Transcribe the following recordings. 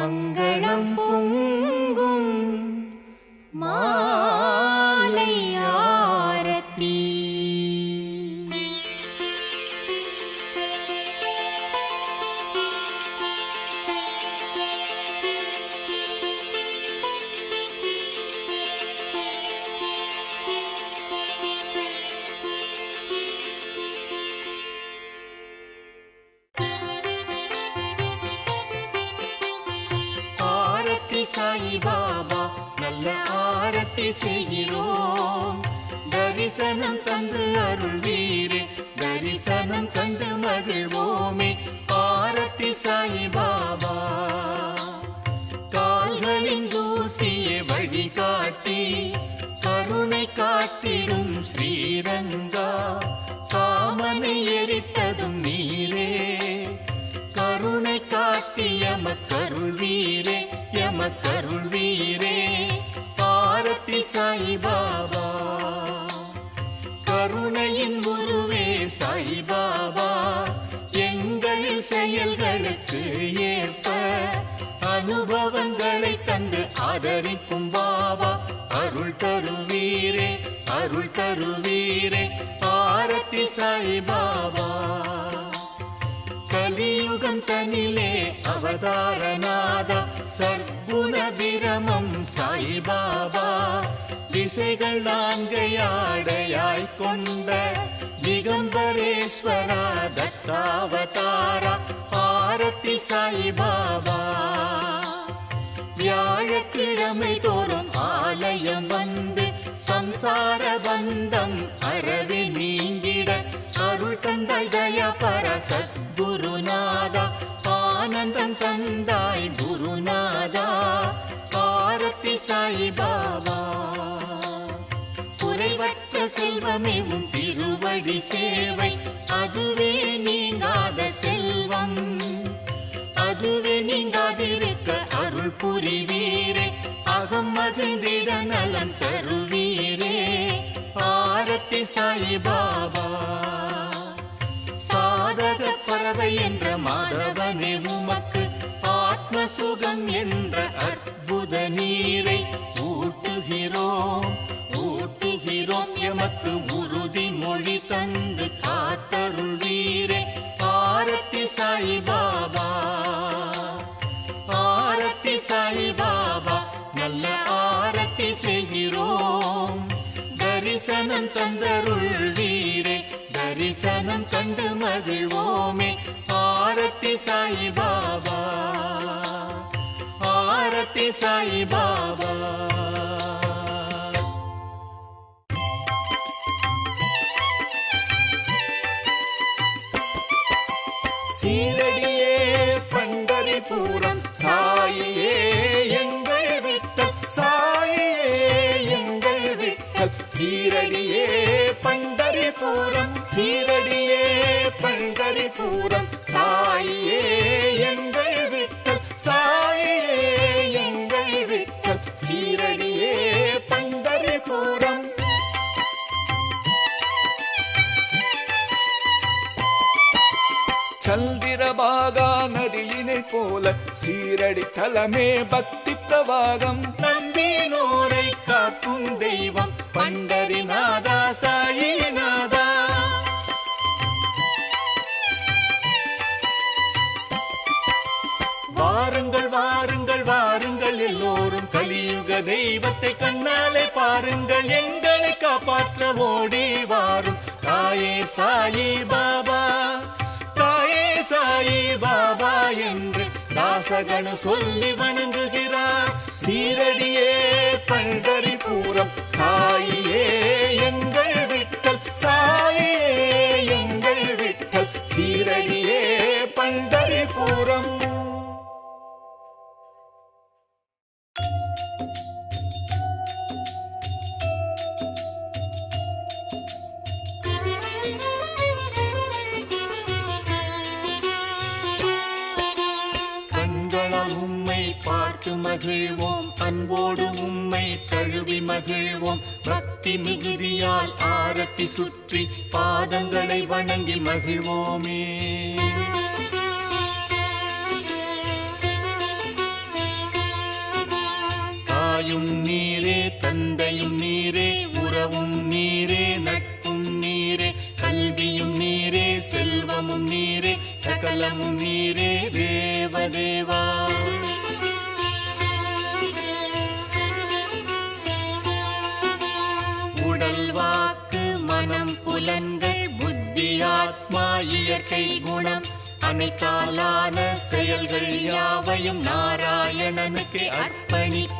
மங்களம் பொங்க தந்து தரிசனம் கண்டு மகிழ்வோமே. அருள் தருவீரே பாரதி சாய் பாபா கலியுகம் தனிலே அவதாரநாத சர்க்குண விரமம் சாய்பாபா. திசைகள் நான்கையாடையாய் கொண்ட திகம்பரேஸ்வரா தத்தாவதாரா ஆரத்தி சாய்பாபா. வியாழக்கிழமை தோறும் ஆலயம் வந்து சம்சார பந்தம் அறவே நீங்கிட அருள் தந்தாய் தயா பரசத் குருநாதா ஆனந்தம் தந்தாய் குருநாதா. பாரத்தி சாய் பாபா குறைவற்ற செல்வமே உன் திருவடி சேவை. அதுவே நீங்காத செல்வம். அதுவே நீங்காதிருக்க அருள் புரிவீரே. அகம் மகிழ்ந்திட நலம் தருவீர். ஆரத்தி சாய் பாபா சாதக பறவை என்ற மாதவனே உமக்கு ஆத்ம சுகம் என்ற அற்புத நீரை ஊட்டுகிறோம். ஊட்டுகிறோம் எமக்கு உறுதி மொழி தந்து காத்தருள் வீரே. சாய் சாயிபா கண்டு ஆரத்தி சாய் பாபா ஆரத்தி சாய் பாபா சீரடியே பண்டரிபுரம் சாயியே எங்கள் விட்டல் சாயியே எங்கள் விட்டல். சீரடியே பண்டரிபுரம் சீர சீரடி தலமே பக்தி பிரவாகம். நம்பினோரை காக்கும் தெய்வம் பண்டரிநாதா சாயிநாதா வாருங்கள் வாருங்கள் வாருங்கள் எல்லோரும் கலியுக தெய்வத்தை கண்ணாலே பாருங்கள். எங்களை காப்பாற்ற ஓடி வாரும். தாயே சாயி பாபா வாசகனு சொல்லி வணங்குகிறார். சீரடியே பண்டரி பூரம் சாயியே. பாதத்தை சுற்றி பாதங்களை வணங்கி மகிழ்வோமே. தாயும் நீரே தந்தையும் நீரே உறவும் நீரே நட்பும் நீரே கல்வியும் நீரே செல்வமும் நீரே சகலமும் நீரே தேவதேவா இயற்கை குணம். அனைத்தாலான செயல்கள் யாவையும் நாராயணனுக்கு அர்ப்பணிக்கிறோம்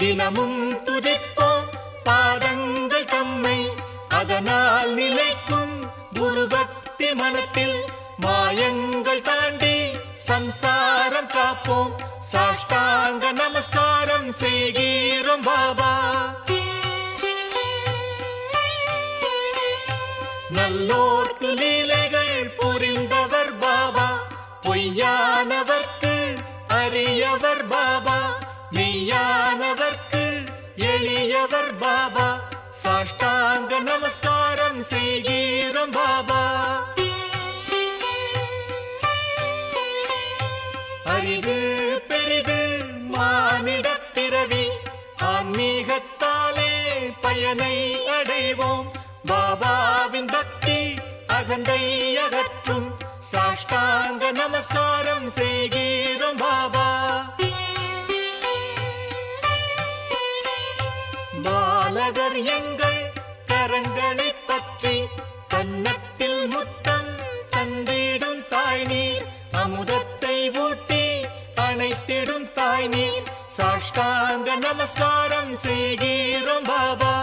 தினமும் துதிப்போம் பாதங்கள் தம்மை அதனால் நிலைக்கும். குருபக்தி மனத்தில் மாயங்கள் தாண்டி சம்சாரம் காப்போம். சாஷ்டாங்க நமஸ்காரம் செய்கிறோம் பாபா. நல்லோர்க்கு லீலைகள் புரிந்தவர் பாபா. பொய்யானவர்க்கு அறியவர் பாபா. மெய்யானவர்க்கு எளியவர் பாபா. சாஷ்டாங்க நமஸ்காரம் செய்கிறோம் பாபா. அறிவு பெரிது மானிட பிறவி ஆன்மீகத்தாலே பயனை அடைவோம். பாபாவின் பக்தி அகந்தை அகற்றும். சாஷ்டாங்க நமஸ்காரம் செய்கிறோம் பாபா. கரங்களைப் பற்றி கன்னத்தில் முத்தம் தந்திடும் தாய் நீர் அமுதத்தை ஊட்டி அணைத்திடும் தாய் நீர் சாஷ்டாங்க நமஸ்காரம் செய்கிறோம் பாபா.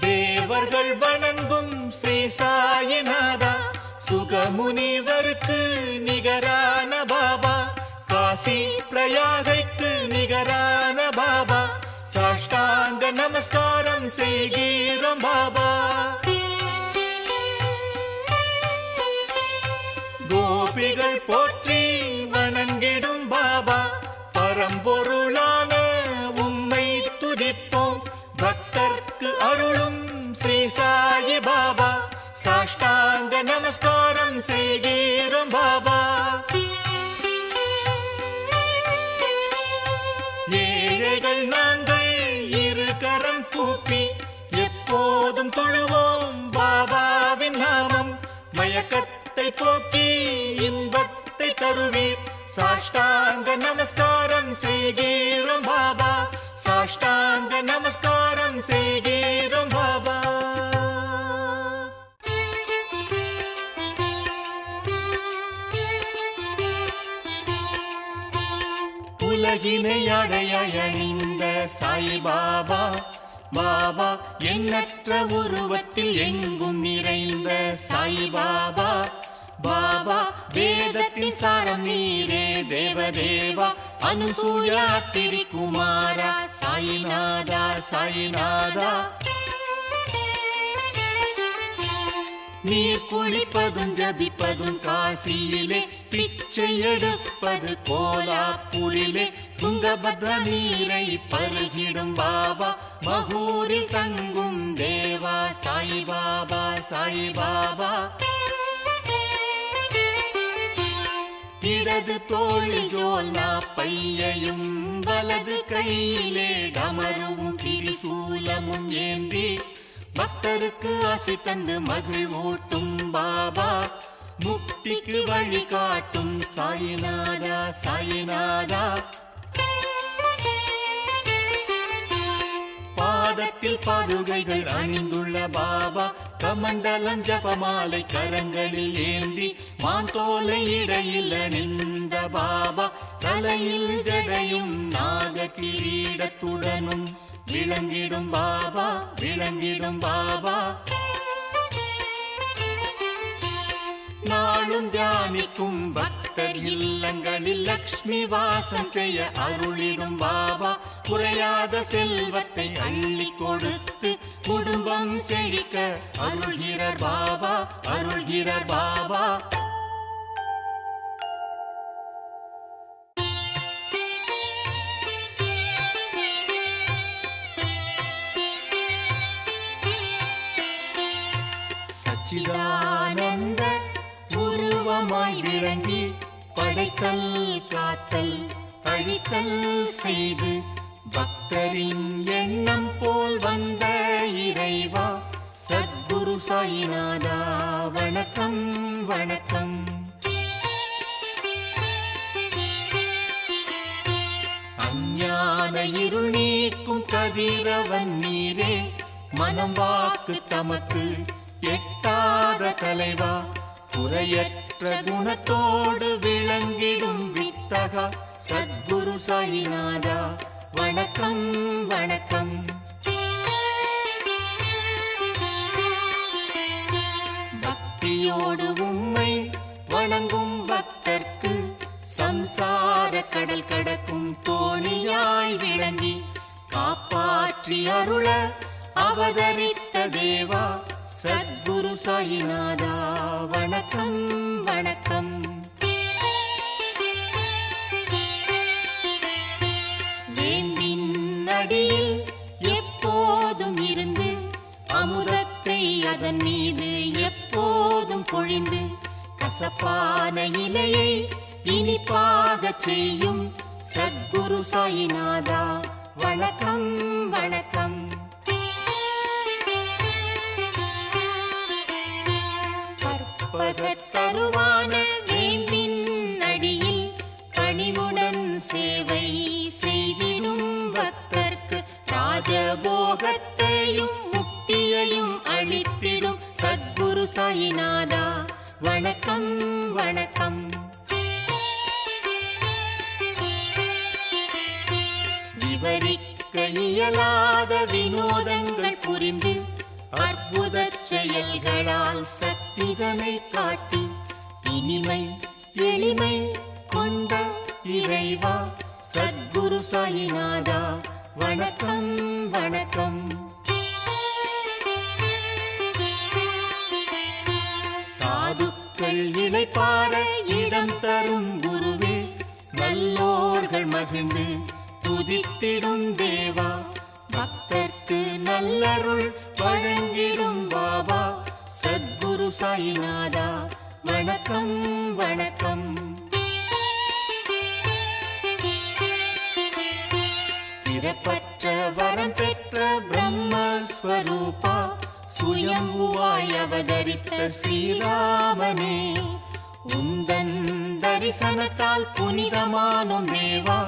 தேவர்கள் வணங்கும் ஸ்ரீ சாயிநாதா சுகமுனிவருக்கு நிகரான பாபா. காசி பிரயாகைக்கு நமஸ்காரம் செய்கிறோம் பாபா. கோபிகள் போற்றி வணங்கிடும் பாபா. பரம்பொருளான உம்மை துதிப்போம். பக்தர்க்கு அருளும் ஸ்ரீ சாயி பாபா. சாஷ்டாங்க நமஸ்காரம் செய்கிறோம் துன்பத்தை போக்கி இன்பத்தை தருவீர். சாஷ்டாங்க நமஸ்காரம் செய்கிறோம் பாபா. சாஷ்டாங்க நமஸ்காரம் செய்கிறோம் பாபா. உலகினை அடைய அணிந்த சாய் பாபா. எண்ணற்ற உருவத்தில் எங்கும் நிறைந்த சாய்பாபா பாபா வேதத்தின் சாரம் நீரே தேவதேவா அனுசூயா திரிகுமாரா சாயிநாதா சாயிநாதா. நீர் குளிப்பதும் ஜபிப்பதும் காசியிலே பிச்சை எடுப்பது கோலாப்பூரிலே. துங்கபத்ரா நீரை பருகிடும் பாபா மகூரில் தங்கும் தேவா சாய் பாபா சாய் பாபா இடது தோழி ஜோல்னா பையையும் வலது கையிலே டமருவும் திரிசூலமும் ஏந்தி பக்தருக்கு ஆசி தந்து மகிழ்வூட்டும் பாபா. முக்திக்கு வழி காட்டும் சாயிநாதா சாயிநாதா. பாதத்தில் பாதுகைகள் அணிந்துள்ள பாபா கமண்டலம் ஜபமாலை கரங்களில் ஏந்தி மாந்தோலை இடையில் அணிந்த பாபா தலையில் ஜடையும் நாக கிரீடத்துடனும் விளங்கிடும் பாபா விளங்கிடும் பாபா. நாளும் தியானிக்கும் பக்த பக்தர் இல்லங்களில் லக்ஷ்மி வாசம் செய்ய அருளிடும் பாபா. குறையாத செல்வத்தை அள்ளி கொடுத்து குடும்பம் செழிக்க அருள்கிறார் பாபா அருள்கிறார் பாபா. படைத்தல் காத்தல் அழித்தல் செய்து பக்தரின் எண்ணம் போல் வந்த இறைவா சத்குரு சாயிநாதா. வணக்கம் வணக்கம். அஞ்ஞான இருள் நீக்கும் கதிரவன் நீரே மனம் வாக்கு தமக்கு. குறையற்ற குணத்தோடு விளங்கிடும் வித்தகா சத்குரு சாயிநாதா. வணக்கம் வணக்கம். பக்தியோடு உம்மை வணங்கும் பக்தர்க்கு சம்சார கடல் கடக்கும் தோணியாய் விளங்கி காப்பாற்றி அருள அவதரித்த தேவா. சத்குரு சாயிநாதா வணக்கம் வணக்கம். வேம்பின் அடியில் எப்போதும் இருந்து அமுதத்தை அதன் மீது எப்போதும் பொழிந்து கசப்பான இலையை இனிப்பாக செய்யும் சத்குரு சாயிநாதா. வணக்கம் வணக்கம். பகத்தருவான வேம்பின் அடியில் பணிவுடன் சேவை செய்திடும் பக்தர்க்கு ராஜபோகத்தையும் முக்தியையும் அளித்திடும் சத்குரு சாயிநாதா. வணக்கம் வணக்கம். விவரிக்க இயலாத வினோதங்கள் புரிந்து அற்புத செயல்களால் சத்திதனை காட்டி இனிமை எளிமை கொண்ட இறைவா. சத்குரு சாயிநாதா வணக்கம் வணக்கம். சாதுக்கள் இளைப்பார இடம் தரும் குருவே நல்லோர்கள் மகிழ்ந்து துதித்திடும் தேவா. பக்தர்க்கு நல்லருள் வழங்கிடும் பாபா. சத்குரு சாயிநாதா வணக்கம் வணக்கம். பிறப்பற்ற வரம் பெற்ற பிரம்மஸ்வரூபா சுயம்புவாய் அவதரித்த ஸ்ரீராமனே. உந்தன் தரிசனத்தால் புனிதமானோம் தேவா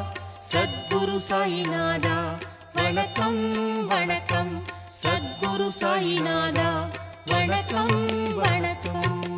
சத்குரு சாயிநாதா. வணக்கம் வணக்கம். சத்குரு சாயிநாதா. வணக்கம் வணக்கம்.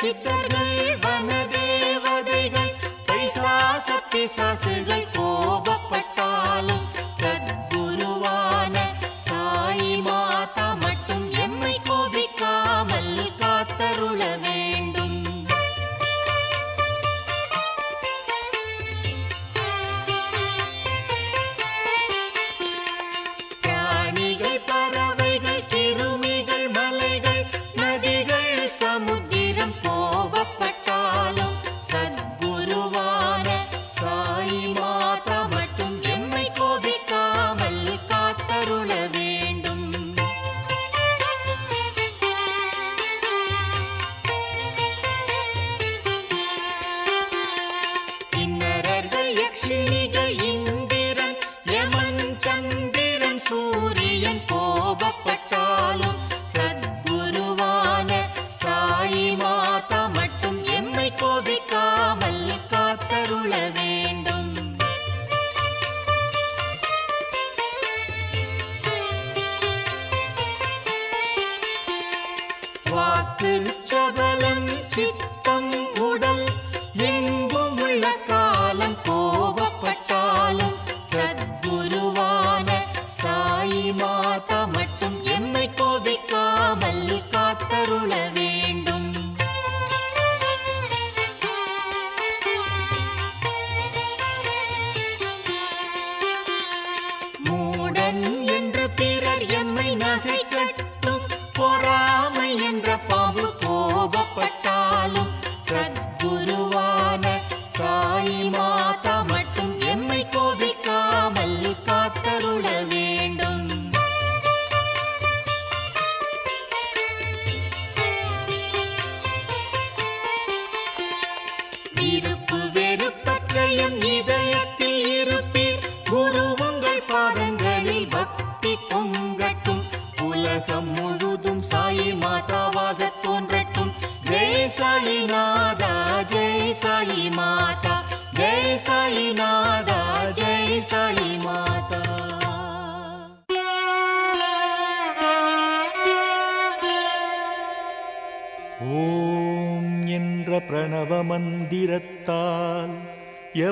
சித்தர்கள்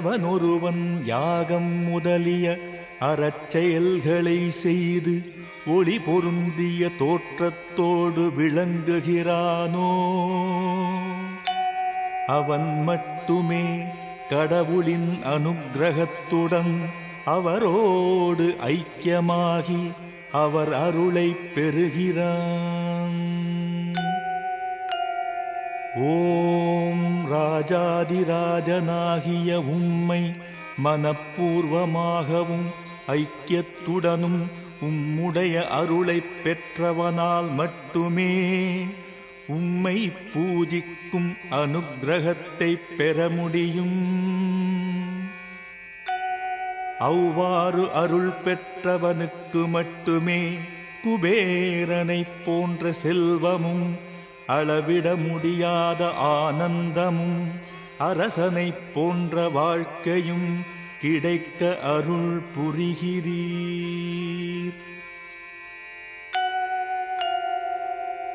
எவனொருவன் யாகம் முதலிய அறச்செயல்களை செய்து ஒளி பொருந்திய தோற்றத்தோடு விளங்குகிறானோ? அவன் மட்டுமே கடவுளின் அனுக்கிரகத்துடன் அவரோடு ஐக்கியமாகி அவர் அருளைப் பெறுகிறான். ஓம் ராஜாதிராஜனாகிய உம்மை மனப்பூர்வமாகவும் ஐக்கியத்துடனும் உம்முடைய அருளைப் பெற்றவனால் மட்டுமே உம்மை பூஜிக்கும் அனுக்கிரகத்தைப் பெற முடியும். அவ்வாறு அருள் பெற்றவனுக்கு மட்டுமே குபேரனைப் போன்ற செல்வமும் அளவிட முடியாத ஆனந்தமும் அரசனைப் போன்ற வாழ்க்கையும் கிடைக்க அருள் புரிகிறீர்.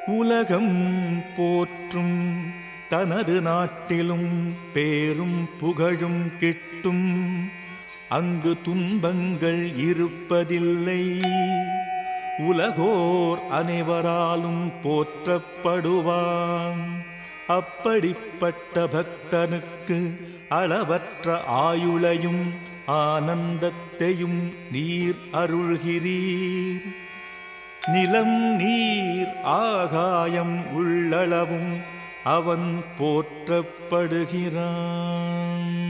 உலகம் போற்றும் தனது நாட்டிலும் பேரும் புகழும் கிட்டும் அங்கு துன்பங்கள் இருப்பதில்லை. உலகோர் அனைவராலும் போற்றப்படுவான். அப்படிப்பட்ட பக்தனுக்கு அளவற்ற ஆயுளையும் ஆனந்தத்தையும் நீர் அருள்கிறீர். நிலம் நீர் ஆகாயம் உள்ளளவும் அவன் போற்றப்படுகிறான்.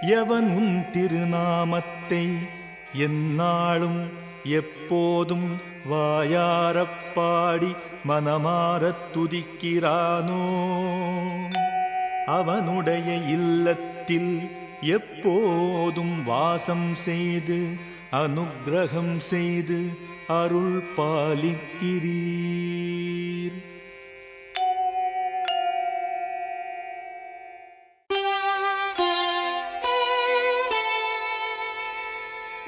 எவன் உன் திருநாமத்தை எந்நாளும் எப்போதும் வாயாரப்பாடி மனமாரத் துதிக்கிறானோ? அவனுடைய இல்லத்தில் எப்போதும் வாசம் செய்து அனுக்கிரகம் செய்து அருள் பாலிக்கிறீர்.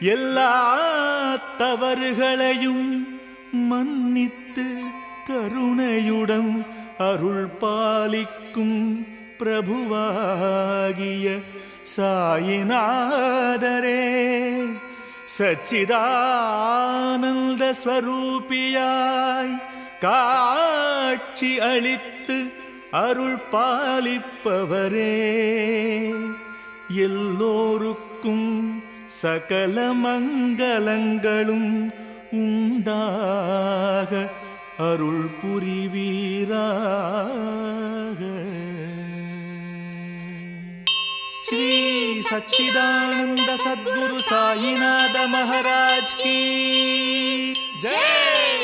எல்லா தவறுகளையும் மன்னித்து கருணையுடன் அருள் பாலிக்கும் பிரபுவாகிய சாயிநாதரே. சச்சிதானந்த ஸ்வரூபியாய் காட்சி அளித்து அருள் பாலிப்பவரே. எல்லோருக்கும் சகல மங்களங்களும் உண்டாக அருள் புரிவீராக. ஸ்ரீ சச்சிதானந்த சத்குரு சாயிநாத மகாராஜ் கி. ஜெய்!